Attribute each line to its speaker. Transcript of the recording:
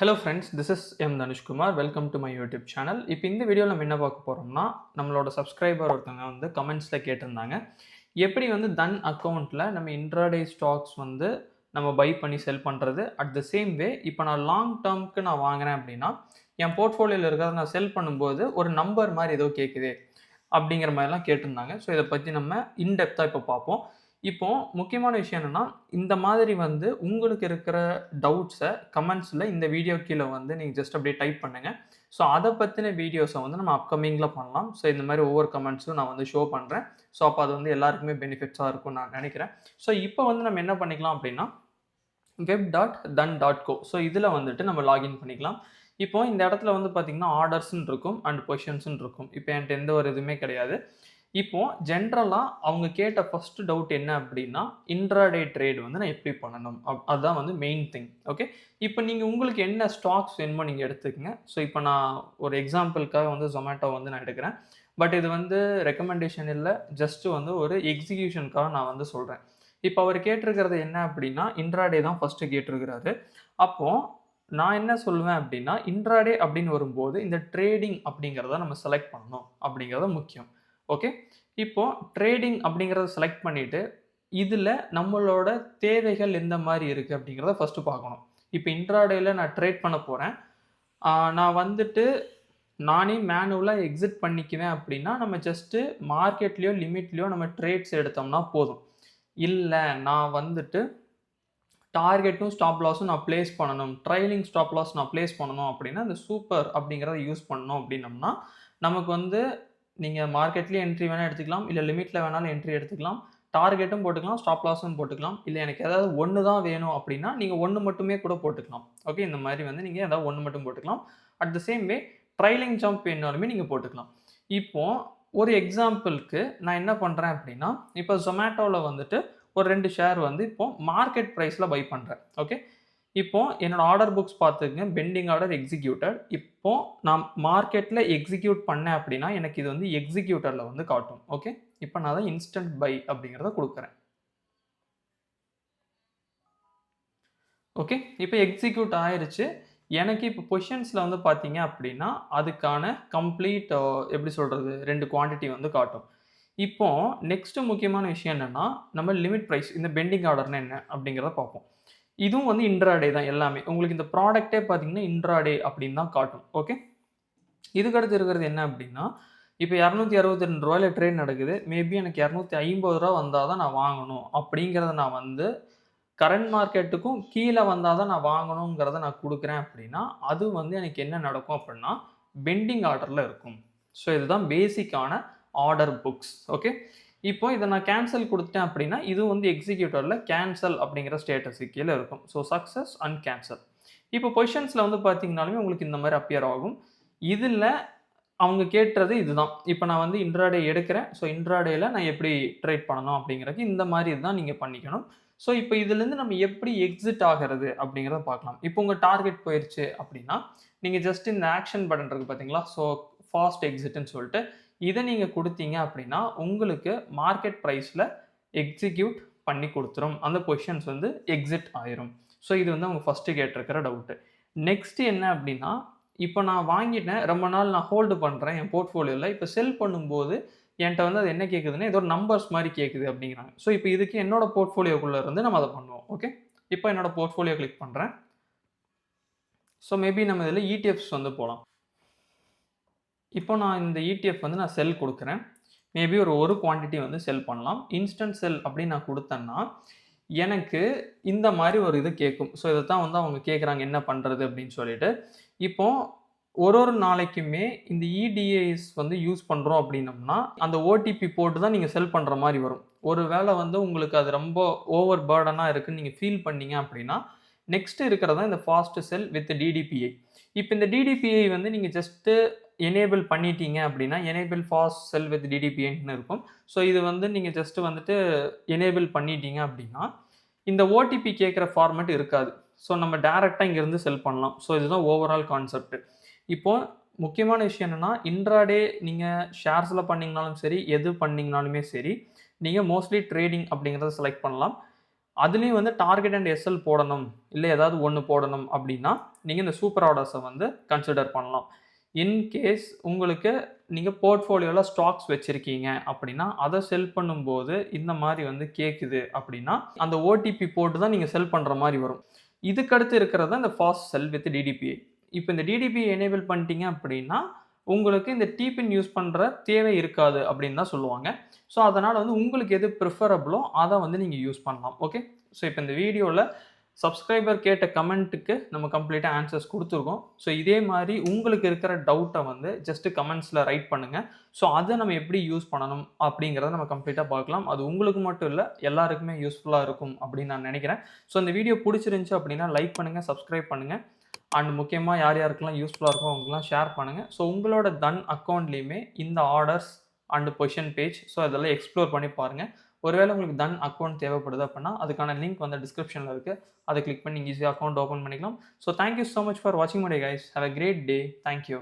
Speaker 1: Hello friends this is M Dhanushkumar welcome to my YouTube channel இப்போ இந்த வீடியோவில் நம்ம என்ன பார்க்க போகிறோம்னா நம்மளோட சப்ஸ்கிரைபர் ஒருத்தவங்க வந்து கமெண்ட்ஸில் கேட்டிருந்தாங்க. எப்படி வந்து தன் அக்கௌண்ட்டில் நம்ம இன்ட்ராடே ஸ்டாக்ஸ் வந்து நம்ம பை பண்ணி செல் பண்ணுறது அட் த சேம் வே இப்போ நான் லாங் டேர்முக்கு நான் வாங்குறேன் அப்படின்னா என் போர்ட்ஃபோலியோவில் இருக்கிறத நான் செல் பண்ணும்போது ஒரு நம்பர் மாதிரி ஏதோ கேட்குது அப்படிங்கிற மாதிரிலாம் கேட்டிருந்தாங்க. ஸோ இதை பற்றி நம்ம இன்டெப்த்தாக இப்போ பார்ப்போம். இப்போ முக்கியமான விஷயம் என்னென்னா இந்த மாதிரி வந்து உங்களுக்கு இருக்கிற டவுட்ஸை கமெண்ட்ஸில் இந்த வீடியோ கீழே வந்து நீங்கள் ஜஸ்ட் அப்படியே டைப் பண்ணுங்கள் ஸோ அதை பற்றின வீடியோஸை வந்து நம்ம அப்கமிங்கில் பண்ணலாம். ஸோ இந்த மாதிரி ஒவ்வொரு கமெண்ட்ஸும் நான் வந்து ஷோ பண்ணுறேன் ஸோ அப்போ அது வந்து எல்லாருக்குமே பெனிஃபிட்ஸாக இருக்கும்னு நான் நினைக்கிறேன். ஸோ இப்போ வந்து நம்ம என்ன பண்ணிக்கலாம் அப்படின்னா web dot Dhan dot co so இதில் வந்துட்டு நம்ம லாகின் பண்ணிக்கலாம். இப்போ இந்த இடத்துல வந்து பார்த்திங்கன்னா ஆர்டர்ஸ்ன்னு இருக்கும் அண்ட் பொசிஷன்ஸ்ன்னு இருக்கும். இப்போ என்கிட்ட எந்த ஒரு இதுவுமே கிடையாது. இப்போ ஜென்ரலாக அவங்க கேட்ட ஃபஸ்ட்டு டவுட் என்ன அப்படின்னா இன்ட்ராடே ட்ரேட் வந்து நான் எப்படி பண்ணணும்? அப் அதுதான் வந்து மெயின் திங் ஓகே இப்போ நீங்கள் உங்களுக்கு என்ன ஸ்டாக்ஸ் வேணுமோ நீங்கள் எடுத்துக்கங்க. ஸோ இப்போ நான் ஒரு எக்ஸாம்பிளுக்காக வந்து ஜொமேட்டோ வந்து நான் எடுக்கிறேன். பட் இது வந்து ரெக்கமெண்டேஷன் இல்லை ஜஸ்ட்டு வந்து ஒரு எக்ஸிக்யூஷனுக்காக நான் வந்து சொல்கிறேன் இப்போ அவர் கேட்டிருக்கிறது என்ன அப்படின்னா இன்ட்ராடே தான் ஃபஸ்ட்டு கேட்டிருக்கிறாரு. அப்போது நான் என்ன சொல்லுவேன் அப்படின்னா இன்ட்ராடே அப்படின்னு வரும்போது இந்த ட்ரேடிங் அப்படிங்கிறத நம்ம செலக்ட் பண்ணணும் அப்படிங்கிறது முக்கியம். ஓகே இப்போது ட்ரேடிங் அப்படிங்கிறத செலக்ட் பண்ணிவிட்டு இதில் நம்மளோட தேவைகள் எந்த மாதிரி இருக்குது அப்படிங்கிறத ஃபஸ்ட்டு பார்க்கணும். இப்போ இன்ட்ராடேயில் நான் ட்ரேட் பண்ண போகிறேன் நான் வந்துட்டு நானே மேனுவலாக எக்ஸிட் பண்ணிக்குவேன் அப்படின்னா நம்ம ஜஸ்ட்டு மார்க்கெட்லேயோ லிமிட்லேயோ நம்ம ட்ரேட்ஸ் எடுத்தோம்னா போதும். இல்லை நான் வந்துட்டு டார்கெட்டும் ஸ்டாப் லாஸும் நான் ப்ளேஸ் பண்ணணும். ட்ரைலிங் ஸ்டாப் லாஸ் நான் ப்ளேஸ் பண்ணணும் அப்படின்னா அந்த சூப்பர் அப்படிங்கிறத யூஸ் பண்ணணும் அப்படின்னம்னா நமக்கு வந்து நீங்கள் மார்க்கெட்லேயும் என்ட்ரி வேணால் எடுத்துக்கலாம். இல்லை லிமிட்டில் வேணாலும் என்ட்ரி எடுத்துக்கலாம். டார்கெட்டும் போட்டுக்கலாம். ஸ்டாப் லாஸும் போட்டுக்கலாம். இல்லை எனக்கு ஏதாவது ஒன்று தான் வேணும் அப்படின்னா நீங்கள் ஒன்று மட்டுமே கூட போட்டுக்கலாம். ஓகே இந்த மாதிரி வந்து நீங்கள் ஏதாவது ஒன்று மட்டும் போட்டுக்கலாம். At the same way trailing jump வேணாலுமே நீங்கள் போட்டுக்கலாம். இப்போது ஒரு எக்ஸாம்பிளுக்கு நான் என்ன பண்ணுறேன் அப்படின்னா இப்போ ஜொமேட்டோவில் வந்துட்டு ஒரு ரெண்டு ஷேர் வந்து இப்போது மார்க்கெட் ப்ரைஸில் பை பண்ணுறேன் ஓகே இப்போ என்னோட ஆர்டர் புக்ஸ் பார்த்துங்க பெண்டிங் ஆர்டர் எக்ஸிக்யூட்டட் இப்போ நான் மார்க்கெட்டில் எக்ஸிக்யூட் பண்ணேன் அப்படின்னா எனக்கு இது வந்து எக்ஸிக்யூட்டரில் வந்து காட்டும். ஓகே இப்போ நான் தான் இன்ஸ்டன்ட் பை அப்படிங்கிறத கொடுக்குறேன். ஓகே இப்போ எக்ஸிக்யூட் ஆயிடுச்சு எனக்கு இப்போ பொசிஷன்ஸில் வந்து பார்த்தீங்க அப்படின்னா அதுக்கான கம்ப்ளீட் எப்படி சொல்கிறது ரெண்டு குவான்டிட்டி வந்து காட்டும். இப்போ நெக்ஸ்ட்டு முக்கியமான விஷயம் என்னென்னா நம்ம லிமிட் ப்ரைஸ் இந்த பெண்டிங் ஆர்டர்னு என்ன அப்படிங்கிறத பார்ப்போம். இதுவும் வந்து இன்ட்ராடே தான் எல்லாமே. உங்களுக்கு இந்த ப்ராடக்டே பார்த்தீங்கன்னா இன்ட்ராடே அப்படின்னு தான் காட்டும். ஓகே இதுக்கடுத்து இருக்கிறது என்ன அப்படின்னா இப்போ இரநூத்தி அறுபத்தி ரெண்டு ரூபாயில் ட்ரேட் நடக்குது. மேபி எனக்கு இரநூத்தி ஐம்பது ரூபா வந்தால் தான் நான் வாங்கணும். அப்படிங்கிறத நான் வந்து கரண்ட் மார்க்கெட்டுக்கும் கீழே வந்தால் தான் நான் வாங்கணுங்கிறத நான் கொடுக்குறேன் அப்படின்னா அது வந்து எனக்கு என்ன நடக்கும் அப்படின்னா பெண்டிங் ஆர்டரில் இருக்கும். ஸோ இதுதான் பேசிக்கான ஆர்டர் புக்ஸ் ஓகே இப்போ இதை நான் கேன்சல் கொடுத்துட்டேன் அப்படின்னா இது வந்து எக்ஸிக்யூட்டரில் கேன்சல் அப்படிங்கிற ஸ்டேட்டஸ் கீழே இருக்கும். ஸோ சக்ஸஸ் அண்ட் கேன்சல் இப்போ பொசிஷன்ஸில் வந்து பார்த்தீங்கனாலுமே உங்களுக்கு இந்த மாதிரி அப்பியர் ஆகும். இதில் அவங்க கேட்டுறது இதுதான். இப்போ நான் வந்து இன்ட்ராடே எடுக்கிறேன். ஸோ இன்ட்ராடேயில் நான் எப்படி ட்ரேட் பண்ணணும் அப்படிங்கிறது இந்த மாதிரி தான் நீங்கள் பண்ணிக்கணும். ஸோ இப்போ இதுலேருந்து நம்ம எப்படி எக்ஸிட் ஆகிறது அப்படிங்கிறத பார்க்கலாம். இப்போ உங்கள் டார்கெட் போயிடுச்சு அப்படின்னா நீங்கள் ஜஸ்ட் இந்த ஆக்ஷன் பட்டன் இருக்குது பார்த்தீங்களா ஸோ ஃபாஸ்ட் எக்ஸிட்னு சொல்லிட்டு இதை நீங்கள் கொடுத்தீங்க அப்படின்னா உங்களுக்கு மார்க்கெட் ப்ரைஸில் எக்ஸிக்யூட் பண்ணி கொடுத்துரும். அந்த பொசிஷன்ஸ் வந்து எக்ஸிட் ஆயிரும். ஸோ இது வந்து அவங்க ஃபஸ்ட்டு கேட்டிருக்கிற டவுட்டு நெக்ஸ்ட் என்ன அப்படின்னா இப்போ நான் வாங்கிட்டேன் ரொம்ப நாள் நான் ஹோல்டு பண்ணுறேன் என் போர்ட்ஃபோலியோவில் இப்போ செல் பண்ணும்போது என்கிட்ட வந்து அது என்ன கேட்குதுன்னா ஏதோ நம்பர்ஸ் மாதிரி கேட்குது அப்படிங்கிறாங்க. ஸோ இப்போ இதுக்கு என்னோட போர்ட்ஃபோலியோக்குள்ளே இருந்து நம்ம அதை பண்ணுவோம். ஓகே இப்போ என்னோட போர்ட்ஃபோலியோ கிளிக் பண்ணுறேன் ஸோ மேபி நம்ம இதில் இடிஎஃப்ஸ் வந்து போகலாம் இப்போ நான் இந்த இடிஎஃப் வந்து நான் செல் கொடுக்குறேன். மேபி ஒரு ஒரு குவான்டிட்டி வந்து செல் பண்ணலாம். இன்ஸ்டன்ட் செல் அப்படின்னு நான் கொடுத்தேன்னா எனக்கு இந்த மாதிரி ஒரு இது கேட்கும். ஸோ இதை தான் வந்து அவங்க கேட்குறாங்க என்ன பண்ணுறது அப்படின்னு சொல்லிட்டு. இப்போ ஒரு ஒரு நாளைக்குமே இந்த இடிஐஸ் வந்து யூஸ் பண்ணுறோம் அப்படின்னம்னா அந்த ஓடிபி போட்டு தான் நீங்கள் செல் பண்ணுற மாதிரி வரும். ஒரு வேளை வந்து உங்களுக்கு அது ரொம்ப ஓவர் பேர்டனாக இருக்குன்னு நீங்கள் ஃபீல் பண்ணீங்க அப்படின்னா நெக்ஸ்ட் இருக்கிறதான் இந்த ஃபாஸ்ட் செல் வித் டிடிபிஐ இப்போ இந்த டிடிபிஐ வந்து நீங்கள் ஜஸ்ட்டு எனேபிள் பண்ணிட்டீங்க அப்படின்னா எனேபிள் ஃபாஸ்ட் செல் வித் டிடிபிஐன்னு இருக்கும். ஸோ இது வந்து நீங்கள் ஜஸ்ட்டு வந்துட்டு எனேபிள் பண்ணிட்டீங்க அப்படின்னா இந்த ஓடிபி கேட்குற ஃபார்மேட் இருக்காது. ஸோ நம்ம டேரெக்டாக இங்கேருந்து செல் பண்ணலாம். ஸோ இதுதான் ஓவரால் கான்செப்ட் இப்போது முக்கியமான விஷயம் என்னென்னா இன்ட்ராடே நீங்கள் ஷேர்ஸில் பண்ணிங்கனாலும் சரி எது பண்ணிங்கனாலுமே சரி நீங்கள் மோஸ்ட்லி ட்ரேடிங் அப்படிங்கிறத செலக்ட் பண்ணலாம். அதுலேயும் வந்து டார்கெட் அண்ட் எஸ்எல் போடணும் இல்லை ஏதாவது ஒன்று போடணும் அப்படின்னா நீங்கள் இந்த சூப்பர் ஆர்டர்ஸை வந்து கன்சிடர் பண்ணலாம். இன்கேஸ் உங்களுக்கு நீங்கள் போர்ட்ஃபோலியோவில் ஸ்டாக்ஸ் வச்சுருக்கீங்க அப்படின்னா அதை செல் பண்ணும்போது இந்த மாதிரி வந்து கேட்குது அப்படின்னா அந்த ஓடிபி போட்டு தான் நீங்கள் செல் பண்ணுற மாதிரி வரும். இதுக்கடுத்து இருக்கிறது தான் இந்த ஃபாஸ்ட் செல் வித் டிடிபிஐ இப்போ இந்த டிடிபிஐ எனேபிள் பண்ணிட்டீங்க அப்படின்னா உங்களுக்கு இந்த டிபின் யூஸ் பண்ணுற தேவை இருக்காது அப்படின்னு தான் சொல்லுவாங்க. ஸோ அதனால் வந்து உங்களுக்கு எது ப்ரிஃபரபிளோ அதை வந்து நீங்கள் யூஸ் பண்ணலாம். ஓகே ஸோ இப்போ இந்த வீடியோவில் சப்ஸ்கிரைபர் கேட்ட கமெண்ட்டுக்கு நம்ம கம்ப்ளீட்டாக ஆன்சர்ஸ் கொடுத்துருக்கோம். ஸோ இதே மாதிரி உங்களுக்கு இருக்கிற டவுட்டை வந்து ஜஸ்ட்டு கமெண்ட்ஸில் ரைட் பண்ணுங்கள் ஸோ அதை நம்ம எப்படி யூஸ் பண்ணணும் அப்படிங்கிறத நம்ம கம்ப்ளீட்டாக பார்க்கலாம். அது உங்களுக்கு மட்டும் இல்லை எல்லாருக்குமே யூஸ்ஃபுல்லாக இருக்கும் அப்படின்னு நான் நினைக்கிறேன். ஸோ இந்த வீடியோ பிடிச்சிருந்துச்சி அப்படின்னா லைக் பண்ணுங்கள் சப்ஸ்கிரைப் பண்ணுங்கள் அண்ட் முக்கியமாக யார் யாருக்கெல்லாம் யூஸ்ஃபுல்லாக இருக்கோ அவங்களுக்குலாம் ஷேர் பண்ணுங்கள் ஸோ உங்களோட தன் அக்கௌண்ட்லேயுமே இந்த orders and position page so இதெல்லாம் எக்ஸ்ப்ளோர் பண்ணி பாருங்கள் ஒருவேளை உங்களுக்கு தன் அக்கௌண்ட் தேவைப்படுது அப்படின்னா அதுக்கான லிங்க் வந்து டிஸ்கிரிப்ஷனில் இருக்குது அதை கிளிக் பண்ணி ஈஸியாக அக்கௌண்ட் ஓப்பன் பண்ணிக்கலாம். So thank you so much for வாட்சிங் மடே guys have a great day thank you